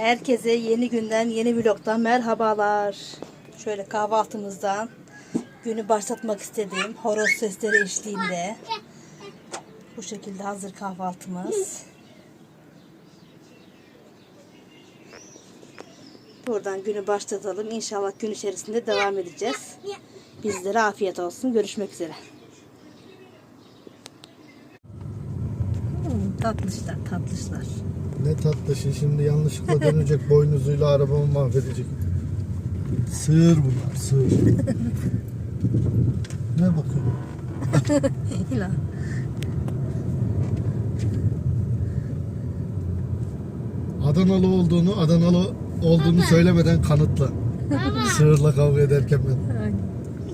Herkese yeni günden, yeni vlogdan merhabalar. Şöyle kahvaltımızdan günü başlatmak istediğim horoz sesleri eşliğinde. Bu şekilde hazır kahvaltımız. Buradan günü başlatalım. İnşallah gün içerisinde devam edeceğiz. Bizlere afiyet olsun. Görüşmek üzere. Hmm, tatlışlar, tatlışlar. Ne tatlı şey şimdi yanlışlıkla dönecek boynuzuyla arabamı mahvedecek. Sığır bunlar sığır. ne bakıyorsun? İla. Adanalı olduğunu Adanalı olduğunu söylemeden kanıtla. Sığırla kavga ederken ben.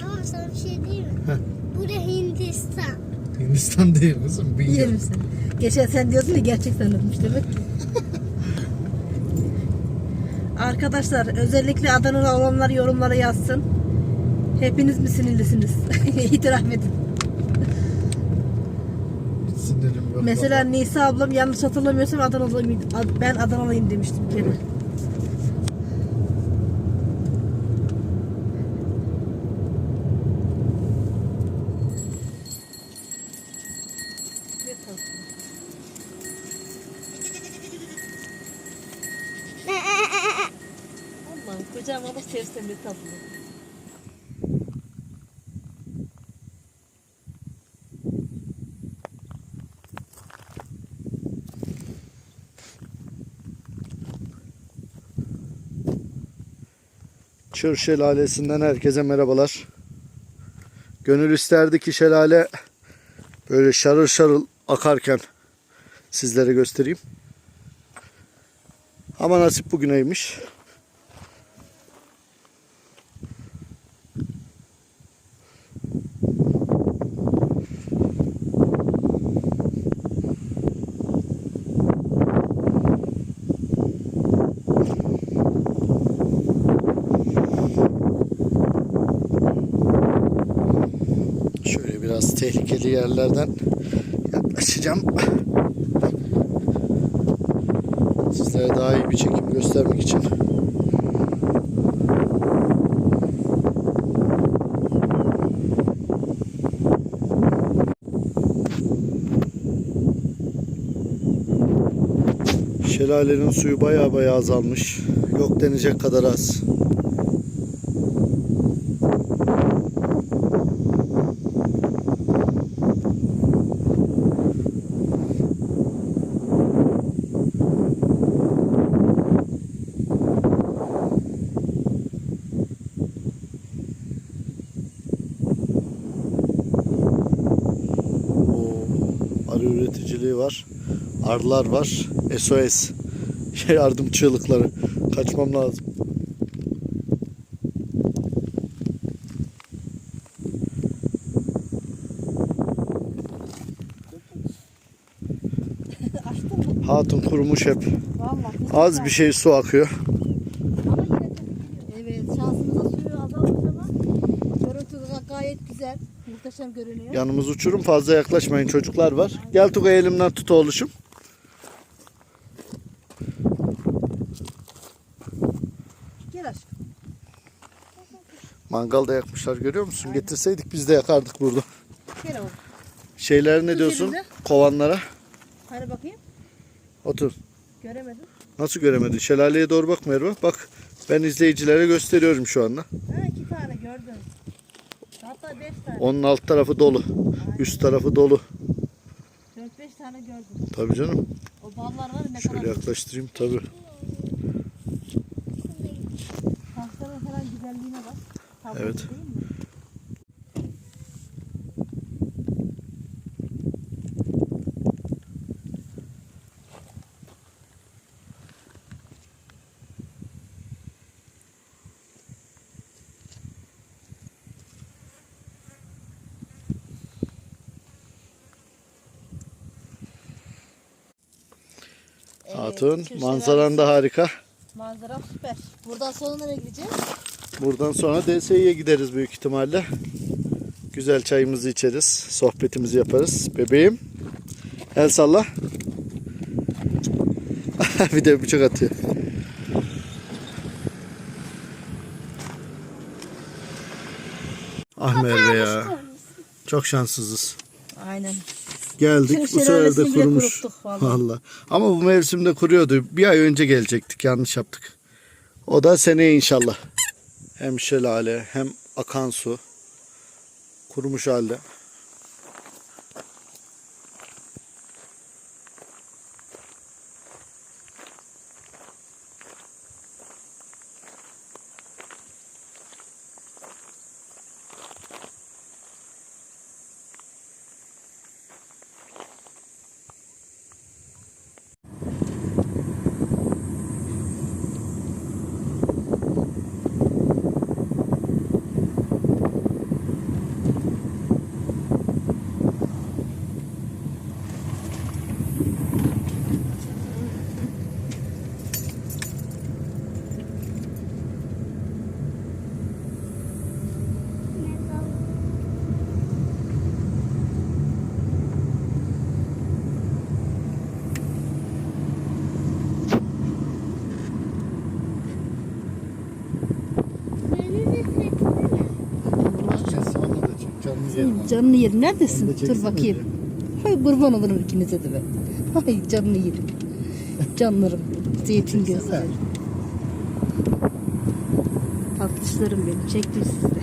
Ama sana bir şey diyeyim mi? Heh. Burası Hindistan. Hindistan değil kızım. Bingöl. Yerim seni. Geçen sen diyordun ya gerçek sanırmış demek ki. Arkadaşlar özellikle Adana'da olanlar yorumlara yazsın. Hepiniz mi sinirlisiniz? İtiraf edin. Hiç sinirim yok. Mesela. Nisa ablam yanlış hatırlamıyorsam Adanalıyım. Ad- Ben Adanalıyım demiştim bir kere. Allah'ım kocam ama sersem bir tatlı. Çır Şelalesi'nden herkese merhabalar. Gönül isterdi ki şelale böyle şarıl şarıl akarken sizlere göstereyim. Ama nasip bugüneymiş. Şöyle biraz tehlikeli yerlerden yaklaşacağım. Sizlere daha iyi bir çekim göstermek için. Şelalenin suyu baya baya azalmış. Yok denecek kadar az. Var. Arılar var. SOS. Yardım çığlıkları. Kaçmam lazım. Hatun kurumuş hep. Az bir şey su akıyor. Ama yine tabii Evet şansımıza suyu azalmış ama görüntü de gayet güzel. Muhteşem görünüyor. Yanımız uçurum. Fazla yaklaşmayın. Çocuklar var. Gel Tugay elimden tut oğluşum. Gel aşkım. Mangal da yakmışlar görüyor musun? Getirseydik biz de yakardık burada. Gel oğlum. Şeyler ne diyorsun? elinde. Kovanlara. Hani bakayım. Otur. Göremedim. Nasıl göremedin? Şelaleye doğru bak Merve. Bak ben izleyicilere gösteriyorum şu anda. Ha iki tane gördüm. Hatta beş tane. Onun alt tarafı dolu. Üst tarafı dolu. Dört beş tane gördüm. Tabii canım. O ballar var ne Şöyle kadar. yaklaştırayım tabii. Taşların falan güzelliğine bak. Tablo Evet. değil mi? Hatun. Evet, Manzaran da harika. Manzara süper. Buradan sonra nereye gideceğiz? Buradan sonra DSİ'ye gideriz büyük ihtimalle. Güzel çayımızı içeriz. Sohbetimizi yaparız. Bebeğim. El salla. bir de bıçak atıyor. Ah Merve ya. Çok şanssızız. Aynen. Geldik bu sefer de kurumuş. Vallahi. Ama bu mevsimde kuruyordu. Bir ay önce gelecektik. Yanlış yaptık. O da seneye inşallah. Hem şelale hem akan su. Kurumuş halde. Canını yerim. Neredesin? Dur bakayım. Hay kurban olurum ikinize de ben. Hay canını yerim. Canlarım. Zeytin gözleri. Tatlışlarım benim. Çektim sizde.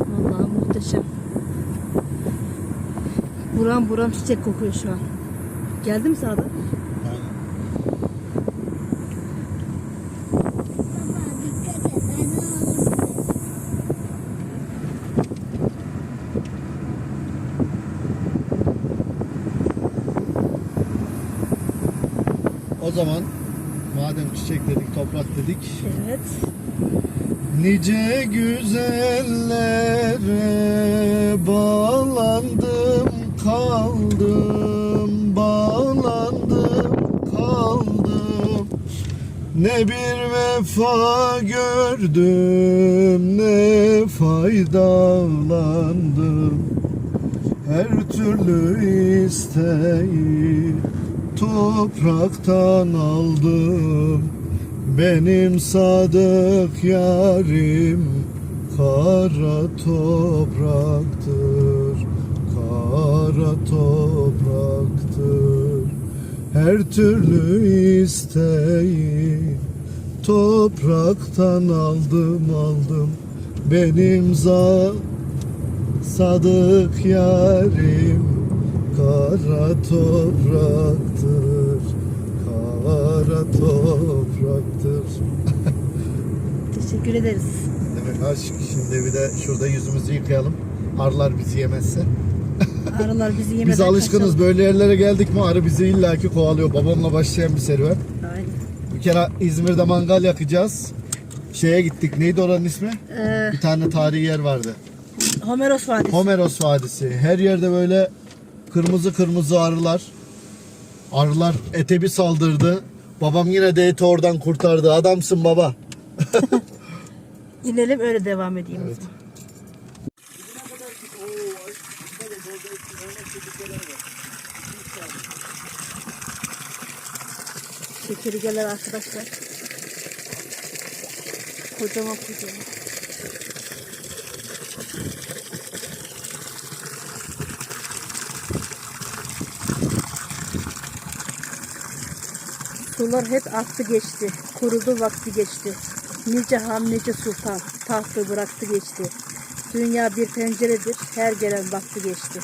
Vallahi muhteşem. Buram buram çiçek kokuyor şu an. Geldi mi sağda? Baba dikkat et. Beni alır. O zaman madem çiçek dedik, toprak dedik. Evet. Nice güzellere bağlandım kaldım bağlandım kaldım ne bir vefa gördüm ne faydalandım her türlü isteği topraktan aldım. Benim sadık yarim kara topraktır Kara topraktır. Her türlü isteği Topraktan aldım aldım. Benim za sadık yarim Kara Kara topraktır Teşekkür ederiz. Evet aşk şimdi bir de şurada yüzümüzü yıkayalım. Arılar bizi yemezse. Arılar bizi yemeden Biz alışkınız böyle yerlere geldik mi arı bizi illaki kovalıyor. Babamla başlayan bir serüven. kaçalım. Aynen. Bir kere İzmir'de mangal yakacağız. Şeye gittik. Neydi oranın ismi? Ee, Bir tane tarihi yer vardı. Homeros Vadisi. Homeros Vadisi. Her yerde böyle kırmızı kırmızı arılar. Arılar ete bir saldırdı. Babam yine eti oradan kurtardı. Adamsın baba. İnelim öyle devam edeyim. zaman. Çekirgeler arkadaşlar. Kocaman kocaman. Sular hep aktı geçti. Kurudu vakti geçti. Nice han nice sultan tahtı bıraktı geçti. Dünya bir penceredir. Her gelen vakti geçti.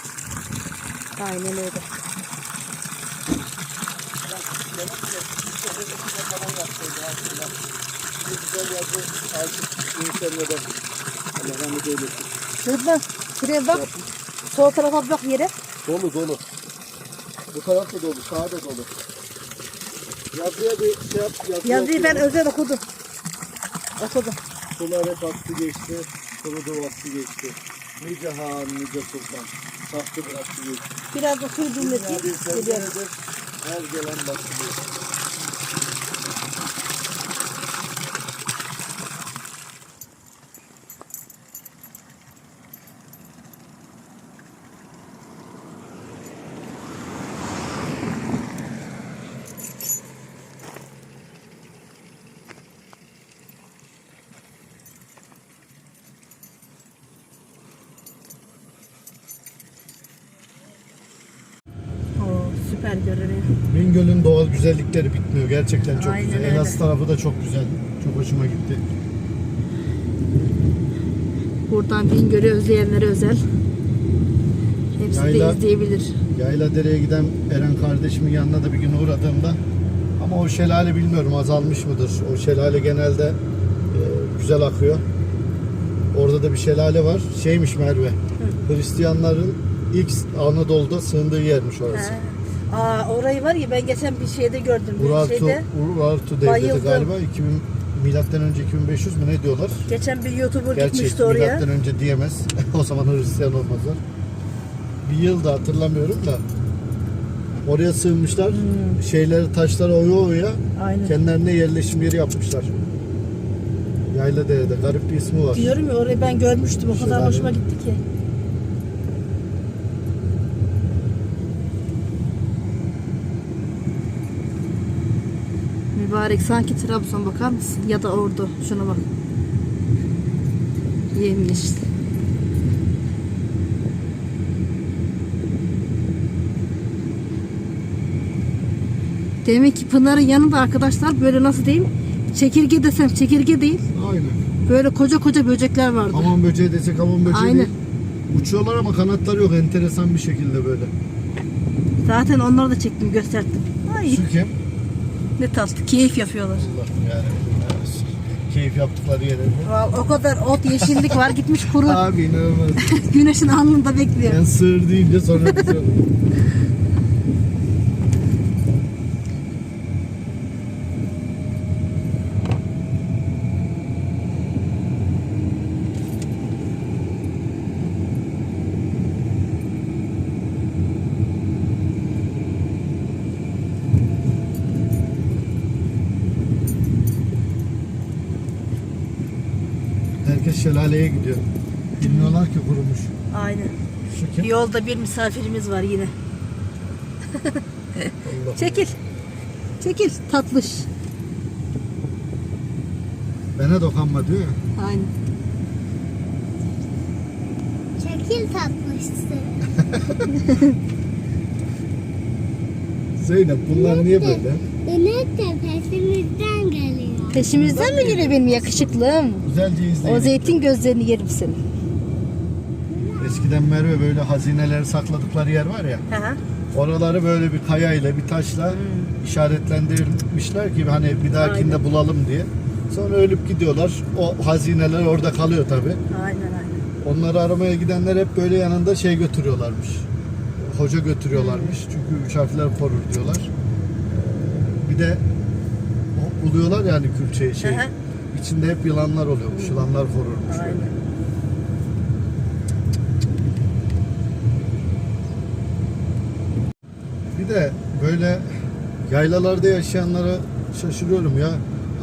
Aynen öyle. Şurada, şuraya bak. Sol tarafa bak yere. Dolu dolu. Bu taraf da dolu, sağ da dolu. Yazıya bir şey yap. Yazı Yazıyı ben özel okudum. Okudum. Sular hep aktı geçti, kurudu vakti geçti. Nice han, nice sultan. Tahtı bıraktı geçti. Biraz da suyu Dünya dinleteyim. bir Geliyorum. penceredir, her gelen baktı geçti. Güzellikleri bitmiyor. Gerçekten çok Aynen güzel. öyle. Elazığ tarafı da çok güzel. Çok hoşuma gitti. Buradan Bingöl'ü özleyenlere özel. Hepsi Yayla- de izleyebilir. Yayla Dere'ye giden Eren kardeşimin yanına da bir gün uğradığımda ama o şelale bilmiyorum azalmış mıdır? O şelale genelde e, güzel akıyor. Orada da bir şelale var. Şeymiş Merve. Hristiyanların ilk Anadolu'da sığındığı yermiş orası. He. Aa orayı var ya ben geçen bir şeyde gördüm. Bir Urartu, şeyde. Urartu devleti Bayıldım. galiba 2000 milattan önce 2500 mü ne diyorlar? Geçen bir YouTuber Gerçi gitmişti oraya. milattan önce diyemez. o zaman Hristiyan olmazlar. Bir yıl da hatırlamıyorum da. Oraya sığınmışlar. Şeyleri taşları oya oya Hmm. Aynen. kendilerine yerleşim yeri yapmışlar. Yayla Dere'de garip bir ismi var. Diyorum ya orayı ben görmüştüm. O kadar hoşuma gitti ki. Mübarek sanki Trabzon bakar mısın? Ya da Ordu. Şuna bak. Yemyeşil. Demek ki Pınar'ın yanında arkadaşlar böyle nasıl diyeyim? Çekirge desem çekirge değil. Aynen. Böyle koca koca böcekler vardı. Hamam böceği desek hamam böceği Aynen. değil. Uçuyorlar ama kanatları yok. Enteresan bir şekilde böyle. Zaten onları da çektim gösterdim. Ay Şu kim? Ne tatlı keyif yapıyorlar. Allah'ım yani. Keyif yaptıkları yere. Vallahi o kadar ot yeşillik var gitmiş kuru Abi inanılmaz. güneşin alnında bekliyor. Ben sığır deyince sonra şelaleye gidiyor. Bilmiyorlar ki kurumuş. Aynen. Şu kim? Yolda bir misafirimiz var yine. Allah. Çekil. Çekil tatlış. Bana dokanma diyor ya. Aynen. Çekil tatlısı. Zeynep bunlar niye böyle? İnek de peşimizden geliyor. Peşimizden mi geliyor benim yakışıklım? Güzelce izleyin. O zeytin gözlerini yerim senin. Eskiden Merve böyle hazineleri sakladıkları yer var ya. Hı hı. Oraları böyle bir kayayla bir taşla işaretlendirmişler ki hani bir dahakinde Aynen. bulalım diye. Sonra ölüp gidiyorlar. O hazineler orada kalıyor tabi. Aynen aynen. Onları aramaya gidenler hep böyle yanında şey götürüyorlarmış. Hoca götürüyorlarmış. Çünkü üç harfler korur diyorlar. Bir de buluyorlar yani külçeyi şey. Hı hı. İçinde hep yılanlar oluyormuş. Yılanlar korurmuş Aynen. böyle. Bir de böyle yaylalarda yaşayanlara şaşırıyorum ya.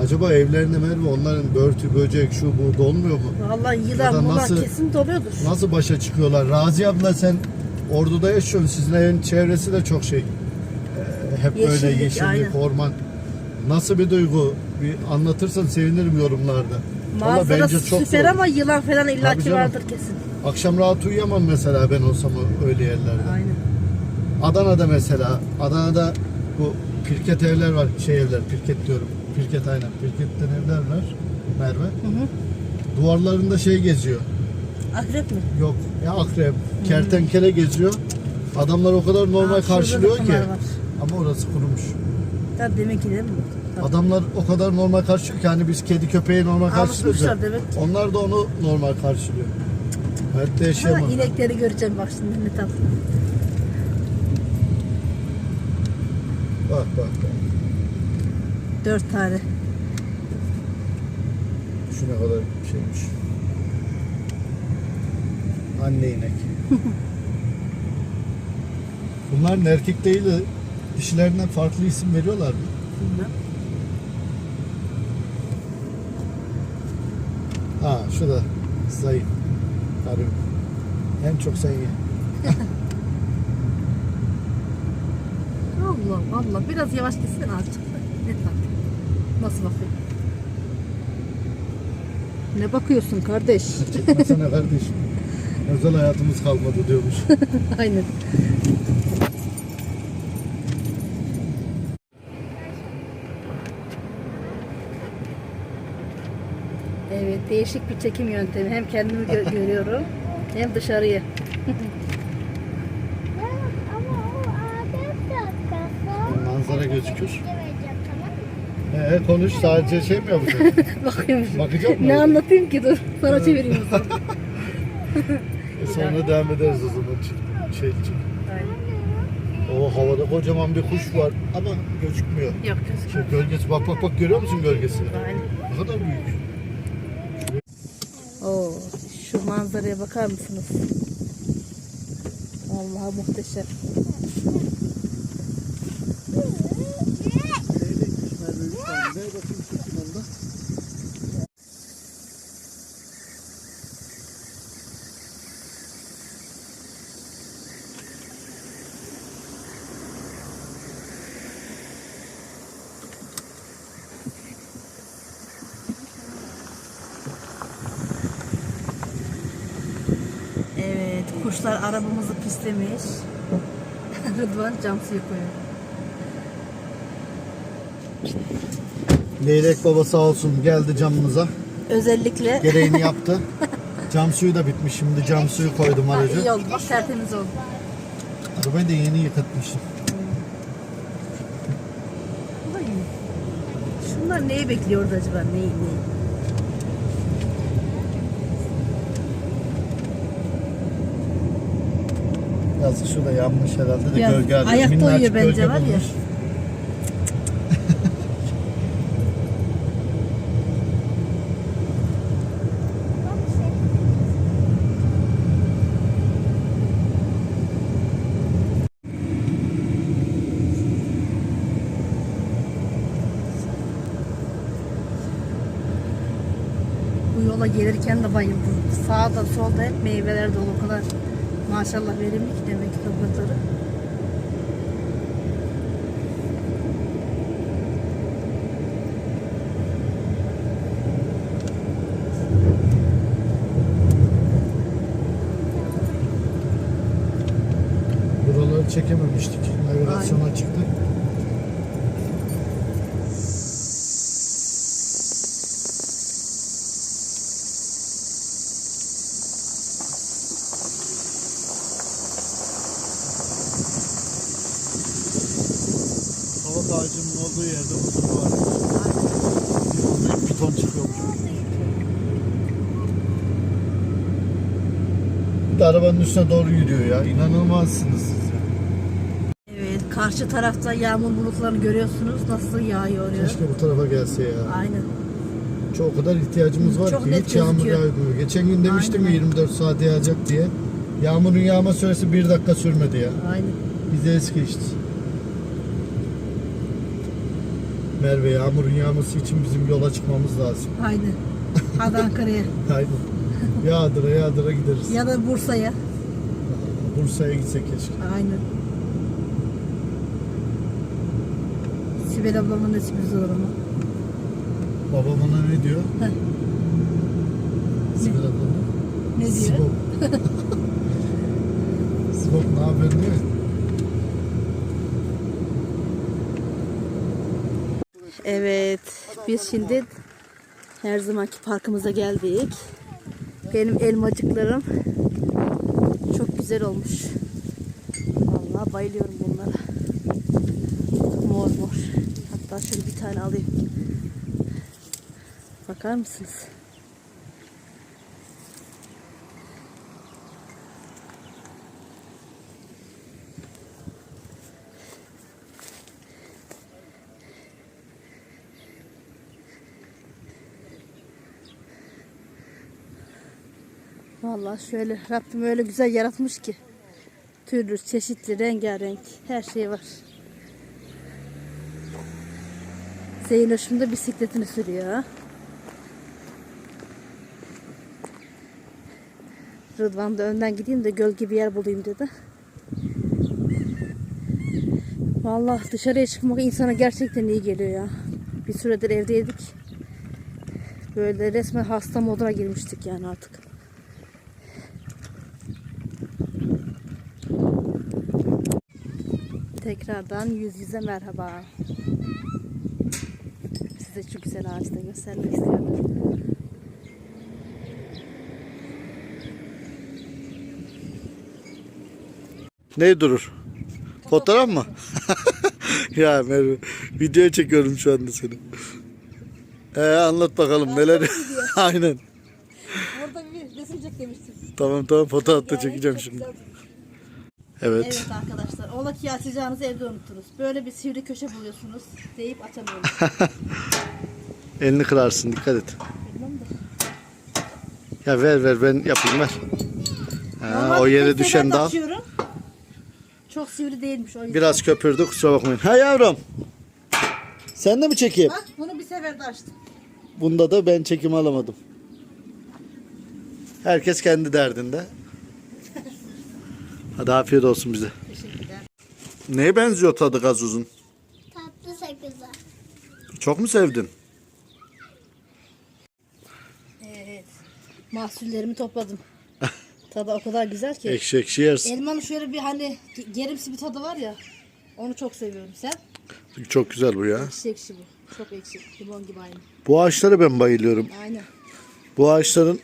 Acaba evlerinde Merve onların börtü, böcek, şu bu dolmuyor mu? Vallahi Ya yılan mulan nasıl- kesin doluyordur. Nasıl başa çıkıyorlar? Razi abla sen Ordu'da yaşıyorsun. Sizin evin çevresi de çok şey. Ee, hep böyle Yeşillik, yeşillik, aynen. orman. Nasıl bir duygu? Bir anlatırsan sevinirim yorumlarda. Valla Manzarası bence çok süper zor. ama yılan falan Tabii illaki canım. vardır kesin. Akşam rahat uyuyamam mesela ben olsam öyle yerlerde. Aynen. Adana'da mesela. Adana'da bu pirket evler var. Şey evler, pirket diyorum. Pirket aynen. Pirketten evler var. Merve. Hı hı. Duvarlarında şey geziyor. Akrep mi? Yok ya akrep, kertenkele geziyor. Adamlar o kadar normal Aa, şurada da karşılıyor ki. pınar var. Ama orası kurumuş. Ya demek ki değil mi? Tabii. Adamlar o kadar normal karşılıyor ki hani biz kedi köpeği normal karşılıyoruz ya. Alışmışlar demek. Onlar da onu normal karşılıyor. Hayatta Ha, yaşayamam. inekleri göreceğim bak şimdi ne tatlı. Bak bak bak. Dört tane. Şu ne kadar şeymiş. Anne inek. Bunların erkek değil de dişilerinden farklı isim veriyorlar mı? Bilmem. Ha şu da zayıf. Karı. En çok sen ye. Allah Allah. Biraz yavaş gitsene azıcık. Ne tatlı. Nasıl bakıyor? Ne bakıyorsun kardeş? Çekmesene kardeşim. Özel hayatımız kalmadı diyormuş. Aynen. Evet değişik bir çekim yöntemi. Hem kendimi gö- görüyorum hem dışarıyı. Manzara gözükür. Ee, konuş sadece şey mi yapacaksın? Bakıyorum. Bakacak mısın? Ne anlatayım ki dur. Sonra çevireyim o zaman. E, Sonra devam ederiz o zaman şey için. O havada kocaman bir kuş var ama gözükmüyor. Yok gözükmüyor. Şey, gölgesi bak bak bak görüyor musun gölgesini? Aynen. Ne kadar büyük. Oo, şu manzaraya bakar mısınız? Vallahi muhteşem. Ver bakayım çekim onda. Kuşlar arabamızı pislemiş. Rıdvan cam suyu koyuyor. Leylek baba sağ olsun geldi camımıza. Özellikle Gereğini yaptı. Cam suyu da bitmiş. Şimdi cam suyu koydum aracı. iyi oldu, bak tertemiz oldu. Arabayı da yeni yıkatmışım. İyi. Şunlar neyi bekliyordu acaba? Neyi, neyi? Yazık şurada yanmış herhalde de Ya, gölge arıyor. ayakta Minnacık uyuyor bence gölge var ya. bulmuş. Bu yola gelirken de bayıldım. Sağda solda hep meyveler dolu. O kadar maşallah verimli ki demek ki toprakları. Buraları çekememiştik. Navigasyona çıktı. Kavak ağacının olduğu yerde huzur var. Bir piton çıkıyormuş. Bir de arabanın üstüne doğru yürüyor ya. İnanılmazsınız siz ya. Evet, karşı tarafta yağmur bulutlarını görüyorsunuz. Nasıl yağıyor oraya. Keşke bu tarafa gelse ya. Aynen. Çok kadar ihtiyacımız var Çok ki net hiç yağmur gözüküyor. yağmıyor. Geçen gün demiştim ya Aynen. 24 saat yağacak diye. Yağmurun yağma süresi bir dakika sürmedi ya. Aynen. Bize es geçti. Merve yağmurun yağması için bizim yola çıkmamız lazım. Aynen. Hadi Ankara'ya. Aynen. Yağdıra yağdıra gideriz. ya da Bursa'ya. Bursa'ya gitsek keşke. Aynen. Sibel ablamın da sürpriz olur ama. Babam ona ne diyor? Heh. Sibel ablam. Ne diyor? Sibop. Sibop ne haber diyor. Evet, biz şimdi her zamanki parkımıza geldik. Benim elmacıklarım güzel olmuş. Vallahi bayılıyorum bunlara. Mor mor. Hatta şöyle bir tane alayım. Bakar mısınız? Vallahi şöyle Rabbim öyle güzel yaratmış ki. Türlü, çeşitli, rengarenk her şey var. Zeynoş'um da bisikletini sürüyor. Rıdvan da önden gideyim de gölge bir yer bulayım dedi. Vallahi dışarıya çıkmak insana gerçekten iyi geliyor ya. Bir süredir evdeydik. Böyle resmen hasta moduna girmiştik yani artık. Tekrardan yüz yüze merhaba. Size şu güzel ağacı da göstermek istiyorum. Ne durur? Fotoğraf mı? ya merhaba. Video çekiyorum şu anda seni. Ee, anlat bakalım neler. Aynen. Orada bir resim çek. Tamam tamam fotoğraf da çekeceğim şimdi. Evet. Evet arkadaşlar. Ola ki açacağınızı evde unuttunuz. Böyle bir sivri köşe buluyorsunuz deyip açamıyorsunuz. Elini kırarsın dikkat et. Bilmem de. Ya ver ver ben yapayım ver. Ha, Normalde o yere düşen seferde dal. açıyorum. Çok sivri değilmiş o yüzden. Biraz köpürdü kusura bakmayın. Ha yavrum. Sen de mi çekeyim? Bak bunu bir seferde açtım. Bunda da ben çekim alamadım. Herkes kendi derdinde. Hadi afiyet olsun bize. Teşekkürler. Neye benziyor tadı gazozun? Tatlı sakızı. Çok mu sevdin? Evet. Mahsullerimi topladım. Tadı o kadar güzel ki. Ekşi ekşi yersin. Elmanın şöyle bir hani gerimsi bir tadı var ya. Onu çok seviyorum. Sen? Çok güzel bu ya. Ekşi ekşi bu. Çok ekşi. Limon gibi aynı. Bu ağaçlara ben bayılıyorum. Aynen. Bu ağaçların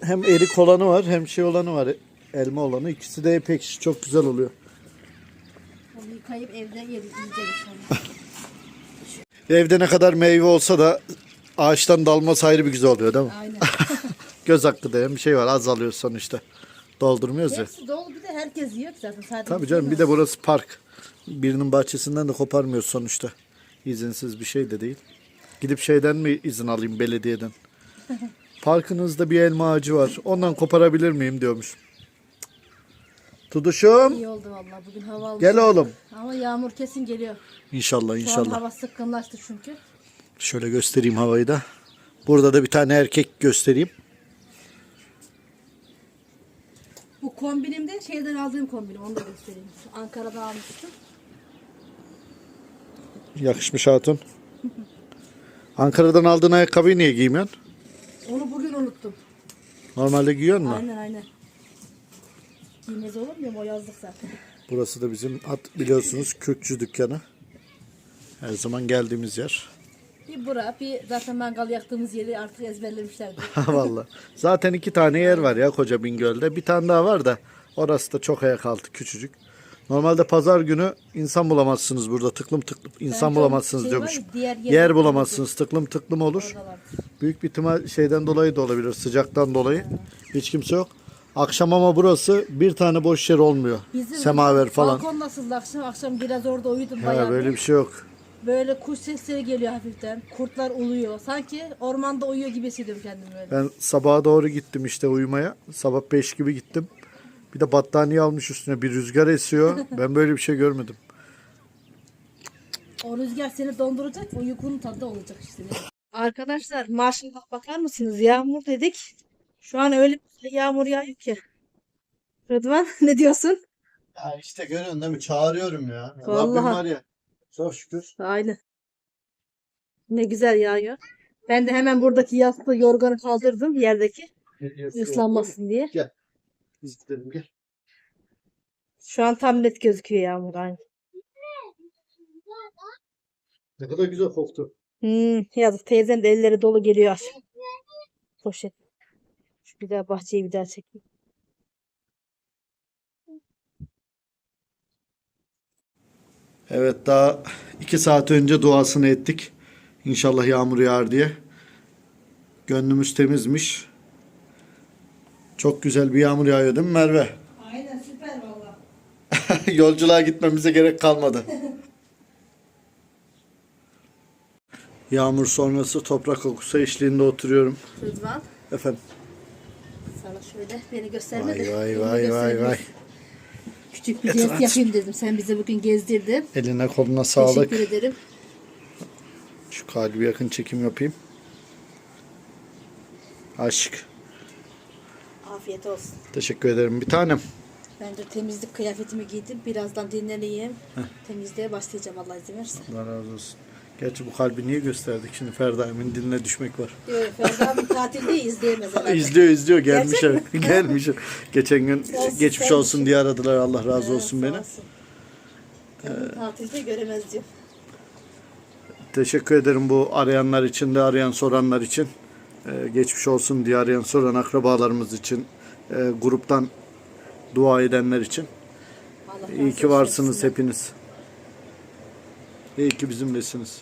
hem erik olanı var hem şey olanı var. Elma olanı. İkisi de ekşi. Çok güzel oluyor. Onu yıkayıp evde yedik. Yiyeceğiz inşallah. Evde ne kadar meyve olsa da ağaçtan dalması ayrı bir güzel oluyor değil mi? Aynen. Göz hakkı diye bir şey var. Az alıyoruz sonuçta. Doldurmuyoruz ya. Hepsi dolu bir de herkes yiyor ki zaten. Sadece Tabii canım bir de burası park. Birinin bahçesinden de koparmıyoruz sonuçta. İzinsiz bir şey de değil. Gidip şeyden mi izin alayım belediyeden? Parkınızda bir elma ağacı var. Ondan koparabilir miyim diyormuş. Tuduşum. İyi oldu vallahi. Bugün hava almış. Gel oğlum. Ama yağmur kesin geliyor. İnşallah Şu an inşallah. hava sıkkınlaştı çünkü. Şöyle göstereyim havayı da. Burada da bir tane erkek göstereyim. Bu kombinim de şeyden aldığım kombinim. Onu da göstereyim. Ankara'da almıştım. Yakışmış hatun. Ankara'dan aldığın ayakkabıyı niye giymiyorsun? Onu bugün unuttum. Normalde giyiyor mu? Aynen aynen. Giymez olur muyum? O yazdık zaten. Burası da bizim at biliyorsunuz kürkçü dükkanı. Her zaman geldiğimiz yer. Bir bura, bir zaten mangal yaktığımız yeri artık ezberlemişlerdi. Vallahi. Zaten iki tane yer var ya koca Bingöl'de. Bir tane daha var da orası da çok ayak altı küçücük. Normalde pazar günü insan bulamazsınız burada tıklım tıklım insan çok bulamazsınız şey diyormuş. var ya, diğer yer, yerler bulamazsınız tıklım tıklım olur. Oradalar. Büyük bir ihtimal şeyden dolayı da olabilir sıcaktan dolayı. Hiç kimse yok. Akşam ama burası bir tane boş yer olmuyor. Bizim Semaver falan. Balkon nasıldı akşam? Akşam biraz orada uyudum Ha, bayağı. böyle bir. şey yok. Böyle kuş sesleri geliyor hafiften. Kurtlar uluyor. Sanki ormanda uyuyor gibi hissediyorum kendimi böyle. Ben sabaha doğru gittim işte uyumaya. Sabah 5 gibi gittim. Bir de battaniye almış üstüne bir rüzgar esiyor. Ben böyle bir şey görmedim. O rüzgar seni donduracak. O uykunun tadı olacak işte. Arkadaşlar maşallah bakar mısınız? Yağmur dedik. Şu an öyle bir yağmur yağıyor ki. Rıdvan ne diyorsun? Ya işte görüyorsun değil mi? Çağırıyorum ya. Vallahi. Rabbim var ya. Çok şükür. Aynen. Ne güzel yağıyor. Ben de hemen buradaki yastığı yorganı kaldırdım yerdeki ıslanmasın diye. Gel. Biz gidelim gel. Şu an tam net gözüküyor yağmur aynı. Ne kadar güzel koktu. Hmm, yazık teyzem de elleri dolu geliyor. Poşet. Bir daha bahçeyi bir daha çekeyim. Evet daha iki saat önce duasını ettik. İnşallah yağmur yağar diye. Gönlümüz temizmiş. Çok güzel bir yağmur yağıyor değil mi Merve? Aynen süper valla. Yolculuğa gitmemize gerek kalmadı. Yağmur sonrası toprak kokusu eşliğinde oturuyorum. Rıdvan Efendim. Şöyle beni gösterme de. Vay vay vay vay. Küçük bir jest aç. yapayım dedim. Sen bizi bugün gezdirdin. Eline koluna sağlık. Teşekkür ederim. Şu kalbi yakın çekim yapayım. Aşk. Afiyet olsun. Teşekkür ederim bir tanem. Ben de temizlik kıyafetimi giydim. Birazdan dinleneyim. Temizliğe başlayacağım Allah izin verirse. Allah razı olsun. Gerçi bu kalbi niye gösterdik? Şimdi Ferda Emin diline düşmek var. Diyor Ferda abi tatilde izleyemez herhalde. İzliyor izliyor gelmiş. Gelmiş. Geçen gün Olsun, geçmiş olsun düşün. diye aradılar. Allah razı Evet, olsun beni. olsun. Tatilde göremez diyor. Teşekkür ederim bu arayanlar için de arayan soranlar için. Ee, geçmiş olsun diye arayan soran akrabalarımız için. e, gruptan dua edenler için. Allah İyi ki varsınız hepiniz. İyi ki bizimlesiniz.